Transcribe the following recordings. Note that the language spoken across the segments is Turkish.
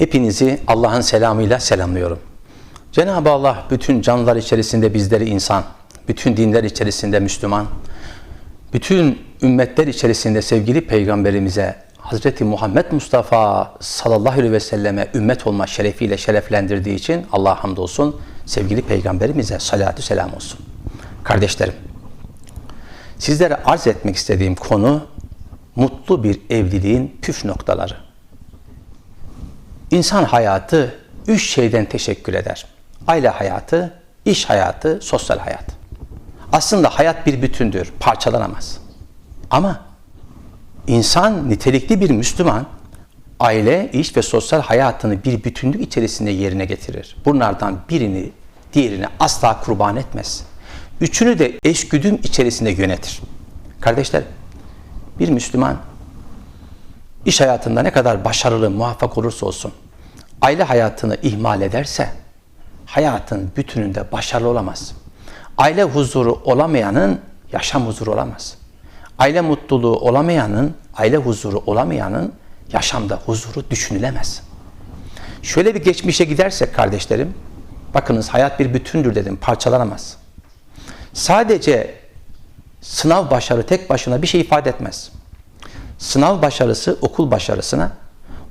Hepinizi Allah'ın selamıyla selamlıyorum. Cenab-ı Allah bütün canlılar içerisinde bizleri insan, bütün dinler içerisinde Müslüman, bütün ümmetler içerisinde sevgili peygamberimize Hazreti Muhammed Mustafa sallallahu aleyhi ve selleme ümmet olma şerefiyle şereflendirdiği için Allah'a hamdolsun sevgili peygamberimize salatü selam olsun. Kardeşlerim, sizlere arz etmek istediğim konu mutlu bir evliliğin püf noktaları. İnsan hayatı üç şeyden teşekkür eder. Aile hayatı, iş hayatı, sosyal hayat. Aslında hayat bir bütündür, parçalanamaz. Ama insan nitelikli bir Müslüman aile, iş ve sosyal hayatını bir bütünlük içerisinde yerine getirir. Bunlardan birini diğerini asla kurban etmez. Üçünü de eşgüdüm içerisinde yönetir. Kardeşler, bir Müslüman iş hayatında ne kadar başarılı, muvaffak olursa olsun, aile hayatını ihmal ederse, hayatın bütününde başarılı olamaz. Aile huzuru olamayanın yaşam huzuru olamaz. Aile mutluluğu olamayanın, aile huzuru olamayanın yaşamda huzuru düşünülemez. Şöyle bir geçmişe gidersek kardeşlerim, bakınız hayat bir bütündür dedim, parçalanamaz. Sadece sınav başarı tek başına bir şey ifade etmez. Sınav başarısı okul başarısına,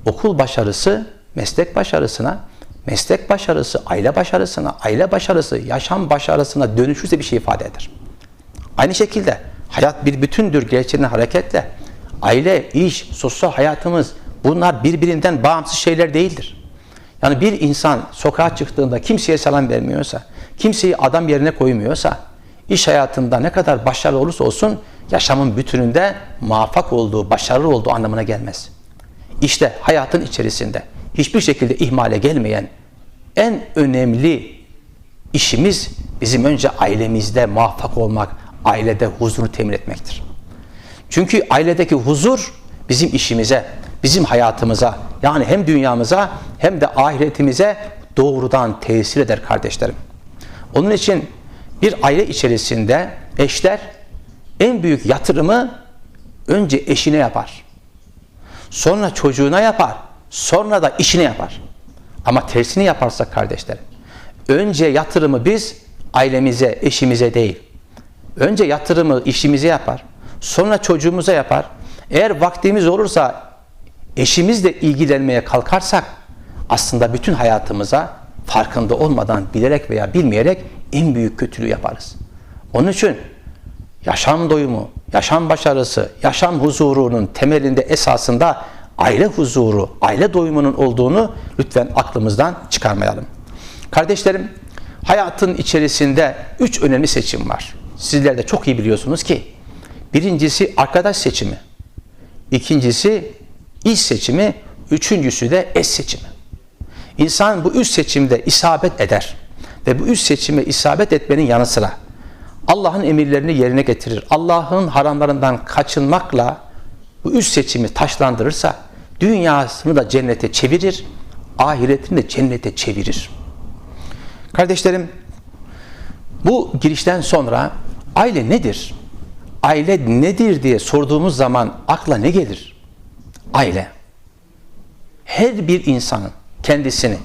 okul başarısı meslek başarısına, meslek başarısı aile başarısına, aile başarısı yaşam başarısına dönüşürse bir şey ifade eder. Aynı şekilde hayat bir bütündür gerçeğine hareketle. Aile, iş, sosyal hayatımız bunlar birbirinden bağımsız şeyler değildir. Yani bir insan sokağa çıktığında kimseye selam vermiyorsa, kimseyi adam yerine koymuyorsa, iş hayatında ne kadar başarılı olursa olsun yaşamın bütününde muvaffak olduğu, başarılı olduğu anlamına gelmez. İşte hayatın içerisinde hiçbir şekilde ihmale gelmeyen en önemli işimiz bizim önce ailemizde muvaffak olmak, ailede huzuru temin etmektir. Çünkü ailedeki huzur bizim işimize, bizim hayatımıza yani hem dünyamıza hem de ahiretimize doğrudan tesir eder kardeşlerim. Onun için bir aile içerisinde eşler en büyük yatırımı önce eşine yapar. Sonra çocuğuna yapar. Sonra da işine yapar. Ama tersini yaparsak kardeşlerim. Önce yatırımı biz ailemize, eşimize değil. Önce yatırımı işimize yapar. Sonra çocuğumuza yapar. Eğer vaktimiz olursa eşimizle ilgilenmeye kalkarsak aslında bütün hayatımıza farkında olmadan bilerek veya bilmeyerek en büyük kötülüğü yaparız. Onun için yaşam doyumu, yaşam başarısı, yaşam huzurunun temelinde esasında aile huzuru, aile doyumunun olduğunu lütfen aklımızdan çıkarmayalım. Kardeşlerim, hayatın içerisinde üç önemli seçim var. Sizler de çok iyi biliyorsunuz ki birincisi arkadaş seçimi, ikincisi iş seçimi, üçüncüsü de eş seçimi. İnsan bu üç seçimde isabet eder ve bu üç seçime isabet etmenin yanı sıra Allah'ın emirlerini yerine getirir. Allah'ın haramlarından kaçınmakla bu üç seçimi taşlandırırsa dünyasını da cennete çevirir, ahiretini de cennete çevirir. Kardeşlerim, bu girişten sonra aile nedir? Aile nedir diye sorduğumuz zaman akla ne gelir? Aile. Her bir insanın kendisini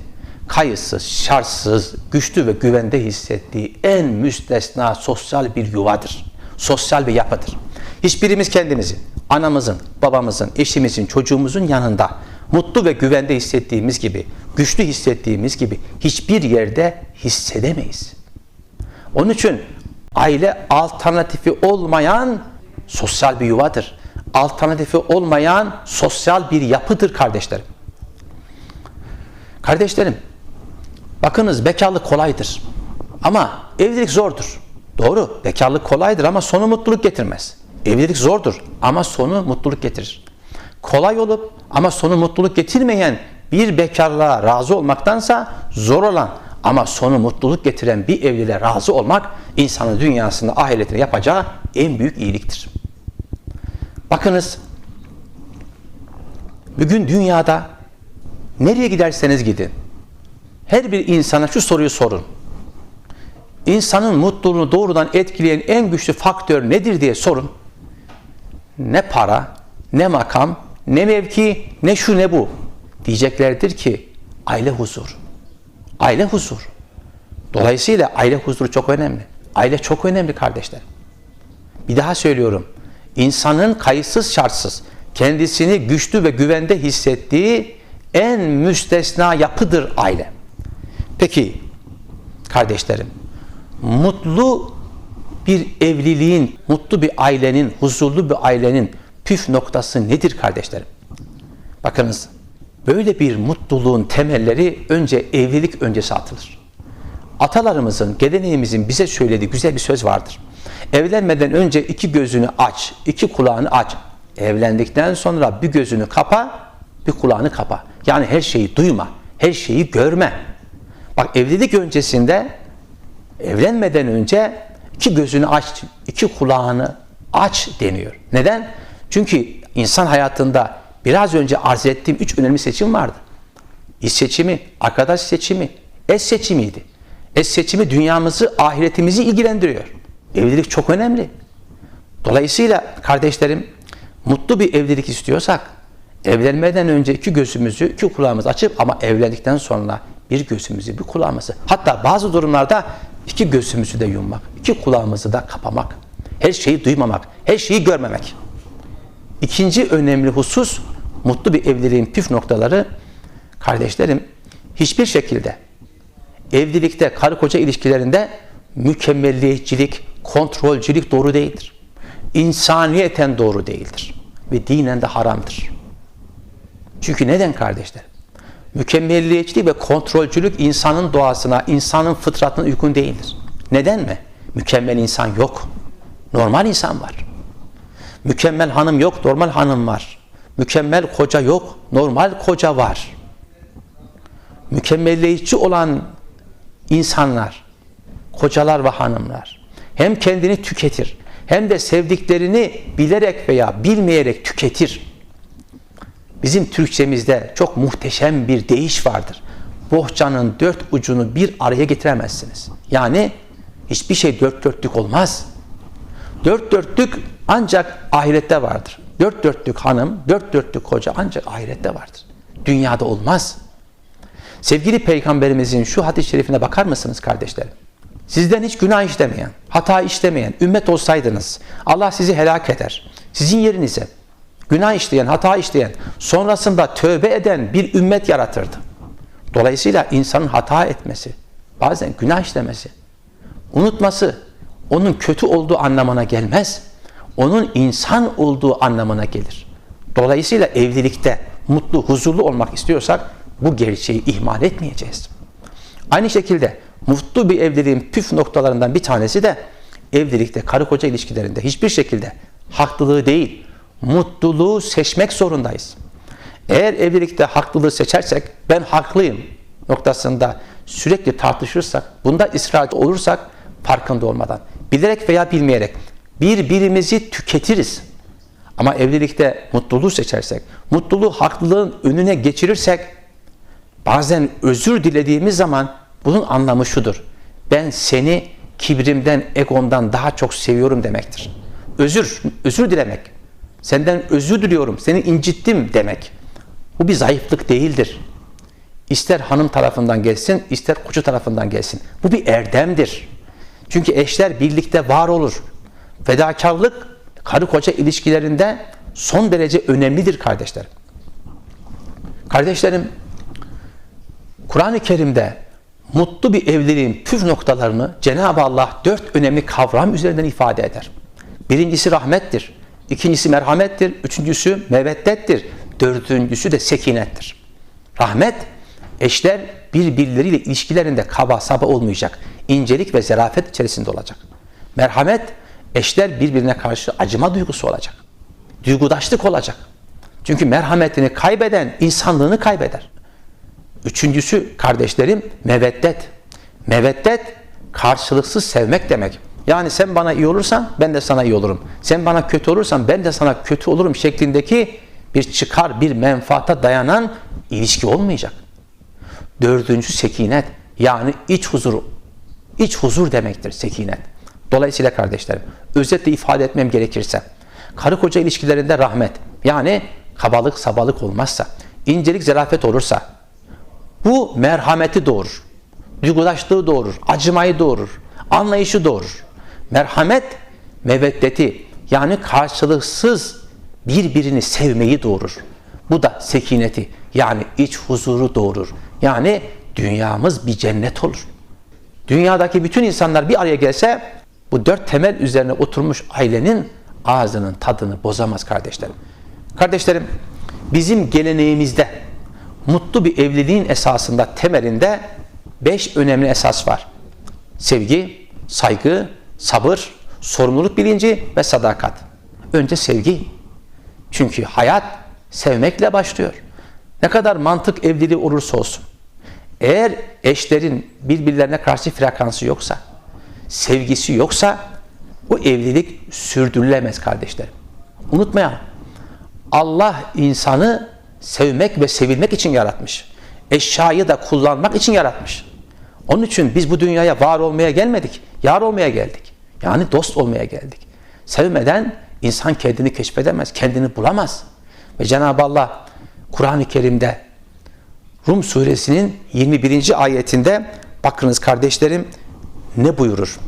kayıtsız, şartsız, güçlü ve güvende hissettiği en müstesna sosyal bir yuvadır. Sosyal bir yapıdır. Hiçbirimiz kendimizi anamızın, babamızın, eşimizin, çocuğumuzun yanında mutlu ve güvende hissettiğimiz gibi, güçlü hissettiğimiz gibi hiçbir yerde hissedemeyiz. Onun için aile alternatifi olmayan sosyal bir yuvadır. Alternatifi olmayan sosyal bir yapıdır kardeşlerim. Kardeşlerim, bakınız bekarlık kolaydır. Ama evlilik zordur. Doğru, bekarlık kolaydır ama sonu mutluluk getirmez. Evlilik zordur ama sonu mutluluk getirir. Kolay olup ama sonu mutluluk getirmeyen bir bekarlığa razı olmaktansa zor olan ama sonu mutluluk getiren bir evliliğe razı olmak insanın dünyasında ahiretine yapacağı en büyük iyiliktir. Bakınız bugün dünyada nereye giderseniz gidin her bir insana şu soruyu sorun. İnsanın mutluluğunu doğrudan etkileyen en güçlü faktör nedir diye sorun. Ne para, ne makam, ne mevki, ne şu ne bu. Diyeceklerdir ki Aile huzuru. Aile huzuru. Dolayısıyla aile huzuru çok önemli. Aile çok önemli kardeşler. Bir daha söylüyorum. İnsanın kayıtsız şartsız kendisini güçlü ve güvende hissettiği en müstesna yapıdır aile. Peki kardeşlerim, mutlu bir evliliğin, mutlu bir ailenin, huzurlu bir ailenin püf noktası nedir kardeşlerim? Bakınız, böyle bir mutluluğun temelleri önce evlilik öncesi atılır. Atalarımızın, geleneğimizin bize söylediği güzel bir söz vardır. Evlenmeden önce iki gözünü aç, iki kulağını aç. Evlendikten sonra bir gözünü kapa, bir kulağını kapa. Yani her şeyi duyma, her şeyi görme. Bak evlilik öncesinde, evlenmeden önce iki gözünü aç, iki kulağını aç deniyor. Neden? Çünkü insan hayatında biraz önce arz ettiğim üç önemli seçim vardı. İş seçimi, arkadaş seçimi, eş seçimiydi. Eş seçimi dünyamızı, ahiretimizi ilgilendiriyor. Evlilik çok önemli. Dolayısıyla kardeşlerim mutlu bir evlilik istiyorsak evlenmeden önce iki gözümüzü, iki kulağımızı açıp ama evlendikten sonra bir gözümüzü, bir kulağımızı hatta bazı durumlarda iki gözümüzü de yummak, iki kulağımızı da kapamak. Her şeyi duymamak, her şeyi görmemek. İkinci önemli husus mutlu bir evliliğin püf noktaları kardeşlerim hiçbir şekilde evlilikte karı koca ilişkilerinde mükemmelliyetçilik, kontrolcülük doğru değildir. İnsaniyeten doğru değildir. Ve dinen de haramdır. Çünkü neden kardeşler? Mükemmelliyetçilik ve kontrolcülük insanın doğasına, insanın fıtratına uygun değildir. Neden mi? Mükemmel insan yok. Normal insan var. Mükemmel hanım yok, normal hanım var. Mükemmel koca yok, normal koca var. Mükemmelliyetçi olan insanlar, kocalar ve hanımlar hem kendini tüketir hem de sevdiklerini bilerek veya bilmeyerek tüketir. Bizim Türkçemizde çok muhteşem bir deyiş vardır. Bohçanın dört ucunu bir araya getiremezsiniz. Yani hiçbir şey dört dörtlük olmaz. Dört dörtlük ancak ahirette vardır. Dört dörtlük hanım, dört dörtlük koca ancak ahirette vardır. Dünyada olmaz. Sevgili Peygamberimizin şu hadis-i şerifine bakar mısınız kardeşlerim? Sizden hiç günah işlemeyen, hata işlemeyen ümmet olsaydınız Allah sizi helak eder. Sizin yerinize günah işleyen, hata işleyen, sonrasında tövbe eden bir ümmet yaratırdı. Dolayısıyla insanın hata etmesi, bazen günah işlemesi, unutması onun kötü olduğu anlamına gelmez. Onun insan olduğu anlamına gelir. Dolayısıyla evlilikte mutlu, huzurlu olmak istiyorsak bu gerçeği ihmal etmeyeceğiz. Aynı şekilde mutlu bir evliliğin püf noktalarından bir tanesi de evlilikte, karı koca ilişkilerinde hiçbir şekilde haklılığı değil, mutluluğu seçmek zorundayız. Eğer evlilikte haklılığı seçersek ben haklıyım noktasında sürekli tartışırsak, bunda ısrar olursak farkında olmadan, bilerek veya bilmeyerek birbirimizi tüketiriz. Ama evlilikte mutluluğu seçersek, mutluluğu haklılığın önüne geçirirsek bazen özür dilediğimiz zaman bunun anlamı şudur. Ben seni kibrimden, egondan daha çok seviyorum demektir. Özür, özür dilemek. Senden özür diliyorum, seni incittim demek. Bu bir zayıflık değildir. İster hanım tarafından gelsin, ister koca tarafından gelsin. Bu bir erdemdir. Çünkü eşler birlikte var olur. Fedakarlık karı koca ilişkilerinde son derece önemlidir kardeşlerim. Kardeşlerim, Kur'an-ı Kerim'de mutlu bir evliliğin püf noktalarını Cenab-ı Allah dört önemli kavram üzerinden ifade eder. Birincisi rahmettir, ikincisi merhamettir, üçüncüsü meveddettir, dördüncüsü de sekinettir. Rahmet, eşler birbirleriyle ilişkilerinde kaba saba olmayacak, incelik ve zarafet içerisinde olacak. Merhamet, eşler birbirine karşı acıma duygusu olacak. Duygudaşlık olacak. Çünkü merhametini kaybeden insanlığını kaybeder. Üçüncüsü kardeşlerim meveddet. Meveddet karşılıksız sevmek demek. Yani sen bana iyi olursan ben de sana iyi olurum. Sen bana kötü olursan ben de sana kötü olurum şeklindeki bir çıkar, bir menfaata dayanan ilişki olmayacak. Dördüncü sekinet yani iç huzuru. İç huzur demektir sekinet. Dolayısıyla kardeşlerim özetle ifade etmem gerekirse karı koca ilişkilerinde rahmet yani kabalık sabalık olmazsa incelik zarafet olursa Bu merhameti doğurur. Duygudaşlığı doğurur. Acımayı doğurur. Anlayışı doğurur. Merhamet meveddeti yani karşılıksız birbirini sevmeyi doğurur. Bu da sekineti yani iç huzuru doğurur. Yani dünyamız bir cennet olur. Dünyadaki bütün insanlar bir araya gelse bu dört temel üzerine oturmuş ailenin ağzının tadını bozamaz kardeşlerim. Kardeşlerim bizim geleneğimizde mutlu bir evliliğin esasında temelinde beş önemli esas var. Sevgi, saygı, sabır, sorumluluk bilinci ve sadakat. Önce sevgi. Çünkü hayat sevmekle başlıyor. Ne kadar mantık evliliği olursa olsun. Eğer eşlerin birbirlerine karşı frekansı yoksa, sevgisi yoksa o evlilik sürdürülemez kardeşlerim. Unutmayalım. Allah insanı sevmek ve sevilmek için yaratmış. Eşyayı da kullanmak için yaratmış. Onun için biz bu dünyaya var olmaya gelmedik. Yar olmaya geldik. Yani dost olmaya geldik. Sevmeden insan kendini keşfedemez, kendini bulamaz. Ve Cenab-ı Allah Kur'an-ı Kerim'de Rum suresinin 21. ayetinde bakınız kardeşlerim ne buyurur?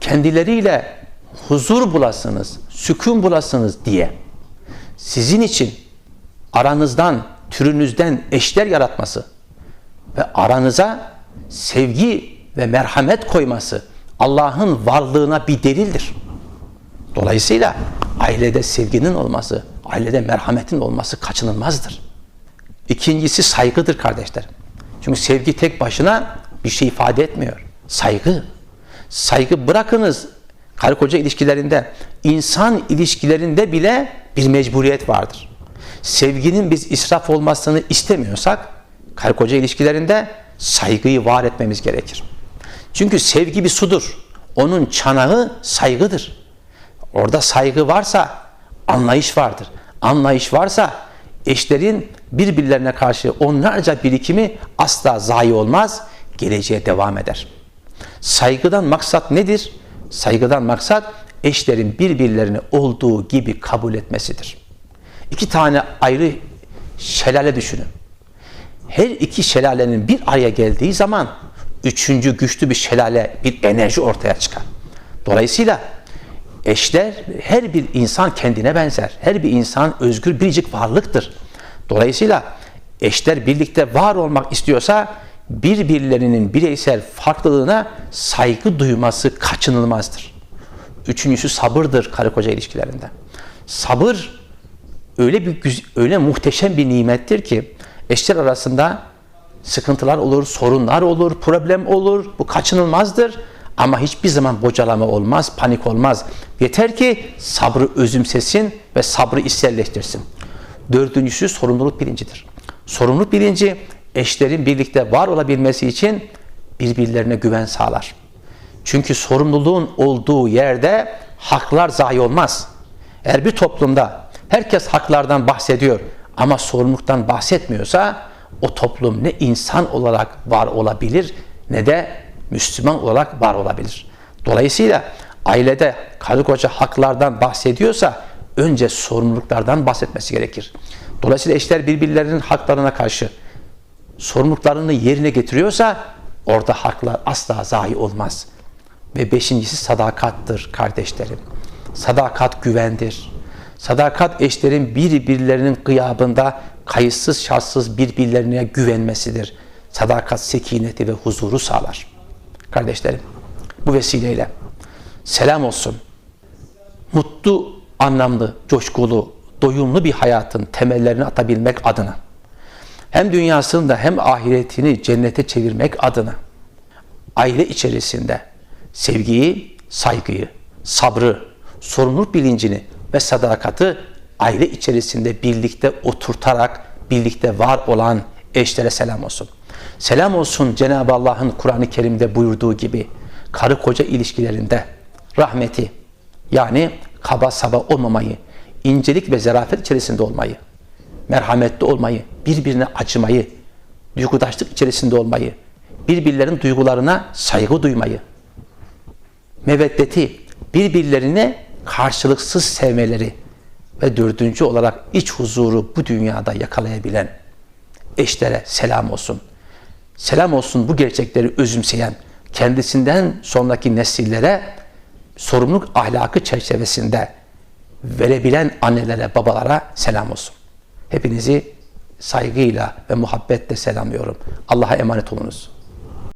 Kendileriyle huzur bulasınız, sükun bulasınız diye sizin için aranızdan, türünüzden eşler yaratması ve aranıza sevgi ve merhamet koyması Allah'ın varlığına bir delildir. Dolayısıyla ailede sevginin olması, ailede merhametin olması kaçınılmazdır. İkincisi saygıdır kardeşlerim. Çünkü sevgi tek başına bir şey ifade etmiyor. Saygı. Saygı bırakınız karı koca ilişkilerinde, insan ilişkilerinde bile bir mecburiyet vardır. Sevginin biz israf olmasını istemiyorsak karı koca ilişkilerinde saygıyı var etmemiz gerekir. Çünkü sevgi bir sudur. Onun çanağı saygıdır. Orada saygı varsa anlayış vardır. Anlayış varsa eşlerin birbirlerine karşı onlarca birikimi asla zayi olmaz, geleceğe devam eder. Saygıdan maksat nedir? Saygıdan maksat eşlerin birbirlerini olduğu gibi kabul etmesidir. İki tane ayrı şelale düşünün. Her iki şelalenin bir araya geldiği zaman üçüncü güçlü bir şelale, bir enerji ortaya çıkar. Dolayısıyla eşler her bir insan kendine benzer. Her bir insan özgür biricik varlıktır. Dolayısıyla eşler birlikte var olmak istiyorsa birbirlerinin bireysel farklılığına saygı duyması kaçınılmazdır. Üçüncüsü sabırdır karı koca ilişkilerinde. Sabır öyle bir öyle muhteşem bir nimettir ki eşler arasında sıkıntılar olur, sorunlar olur, problem olur. Bu kaçınılmazdır. Ama hiçbir zaman bocalama olmaz, panik olmaz. Yeter ki sabrı özümsesin ve sabrı içselleştirsin. Dördüncüsü sorumluluk bilincidir. Sorumluluk bilinci eşlerin birlikte var olabilmesi için birbirlerine güven sağlar. Çünkü sorumluluğun olduğu yerde haklar zayi olmaz. Eğer bir toplumda herkes haklardan bahsediyor ama sorumluluktan bahsetmiyorsa o toplum ne insan olarak var olabilir ne de Müslüman olarak var olabilir. Dolayısıyla ailede karı koca haklardan bahsediyorsa önce sorumluluklardan bahsetmesi gerekir. Dolayısıyla eşler birbirlerinin haklarına karşı sorumluluklarını yerine getiriyorsa orada haklar asla zayi olmaz. Ve beşincisi sadakattır kardeşlerim. Sadakat güvendir. Sadakat eşlerin birbirlerinin gıyabında kayıtsız şartsız birbirlerine güvenmesidir. Sadakat sekineti ve huzuru sağlar. Kardeşlerim bu vesileyle selam olsun. Mutlu, anlamlı, coşkulu, doyumlu bir hayatın temellerini atabilmek adına hem dünyasını da hem ahiretini cennete çevirmek adına aile içerisinde sevgiyi, saygıyı, sabrı, sorumluluk bilincini ve sadakati aile içerisinde birlikte oturtarak birlikte var olan eşlere selam olsun. Selam olsun Cenab-ı Allah'ın Kur'an-ı Kerim'de buyurduğu gibi karı koca ilişkilerinde rahmeti yani kaba saba olmamayı, incelik ve zarafet içerisinde olmayı, merhametli olmayı, birbirine acımayı, duygudaşlık içerisinde olmayı, birbirlerinin duygularına saygı duymayı, meveddeti, birbirlerine karşılıksız sevmeleri ve dördüncü olarak iç huzuru bu dünyada yakalayabilen eşlere selam olsun. Selam olsun bu gerçekleri özümseyen, kendisinden sonraki nesillere sorumluluk ahlakı çerçevesinde verebilen annelere, babalara selam olsun. Hepinizi saygıyla ve muhabbetle selamlıyorum. Allah'a emanet olunuz.